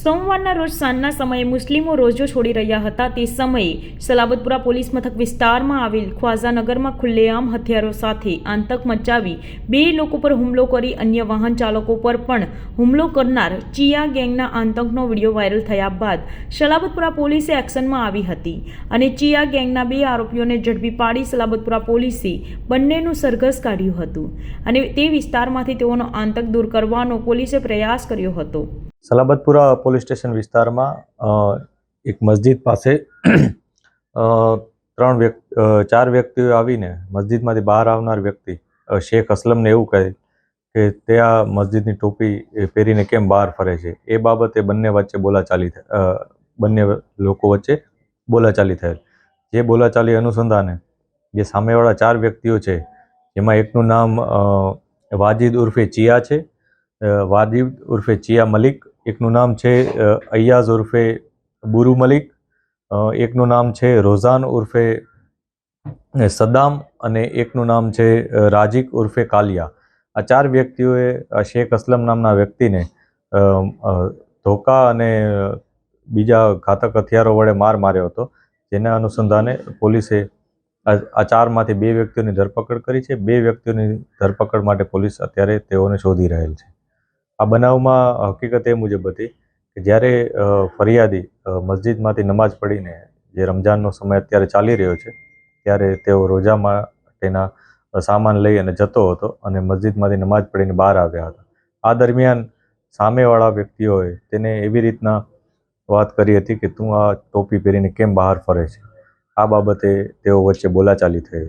સોમવારના રોજ સાંજના સમયે મુસ્લિમો રોજો છોડી રહ્યા હતા. તે સમયે સલાબતપુરા પોલીસ મથક વિસ્તારમાં આવેલ ખ્વાઝાનગરમાં ખુલ્લેઆમ હથિયારો સાથે આતંક મચાવી બે લોકો પર હુમલો કરી અન્ય વાહન ચાલકો પર પણ હુમલો કરનાર ચિયા ગેંગના આતંકનો વીડિયો વાયરલ થયા બાદ સલાબતપુરા પોલીસે એક્શનમાં આવી હતી અને ચિયા ગેંગના બે આરોપીઓને ઝડપી પાડી સલાબતપુરા પોલીસે બંનેનું સરઘસ કાઢ્યું હતું અને તે વિસ્તારમાંથી તેઓનો આતંક દૂર કરવાનો પોલીસે પ્રયાસ કર્યો હતો. સલાબતપુરા પોલીસ સ્ટેશન વિસ્તારમાં એક મસ્જિદ પાસે ત્રણ વ્યક્તિ ચાર વ્યક્તિઓ આવીને મસ્જિદમાંથી બહાર આવનાર વ્યક્તિ શેખ અસલમને એવું કહે કે તે આ મસ્જિદની ટોપી પહેરીને કેમ બહાર ફરે છે? એ બાબતે બંને વચ્ચે બોલાચાલી બંને લોકો વચ્ચે બોલાચાલી થયેલ. જે બોલાચાલી અનુસંધાને જે સામેવાળા ચાર વ્યક્તિઓ છે, જેમાં એકનું નામ વાજિદ ઉર્ફે ચિયા છે વાજિદ ઉર્ફે ચિયા મલિક એકનું નામ છે અય્યાઝ ઉર્ફે બુરુ મલિક એકનું નામ છે રોઝાન ઉર્ફે સદ્દામ અને એકનું નામ છે રાજીક ઉર્ફે કાલિયા. આ ચાર વ્યક્તિઓએ શેખ અસલમ નામના વ્યક્તિને ધોકા અને બીજા ઘાતક હથિયારો વડે માર માર્યો હતો, જેના અનુસંધાને પોલીસે આ ચારમાંથી બે વ્યક્તિઓની ધરપકડ કરી છે. બે વ્યક્તિઓની ધરપકડ માટે પોલીસ અત્યારે તેઓને શોધી રહેલ છે. આ બનાવમાં હકીકત એ મુજબ હતી કે જ્યારે ફરિયાદી મસ્જિદમાંથી નમાઝ પઢીને જે રમઝાનનો સમય અત્યારે ચાલી રહ્યો છે, ત્યારે તેઓ રોજા માટેના સામાન લઈ અને જતો હતો અને મસ્જિદમાંથી નમાઝ પઢીને બહાર આવ્યા હતા. આ દરમિયાન સામેવાળા વ્યક્તિઓએ તેને એવી રીતના વાત કરી હતી કે, તું આ ટોપી પહેરીને કેમ બહાર ફરે છે? આ બાબતે તેઓ વચ્ચે બોલાચાલી થઈ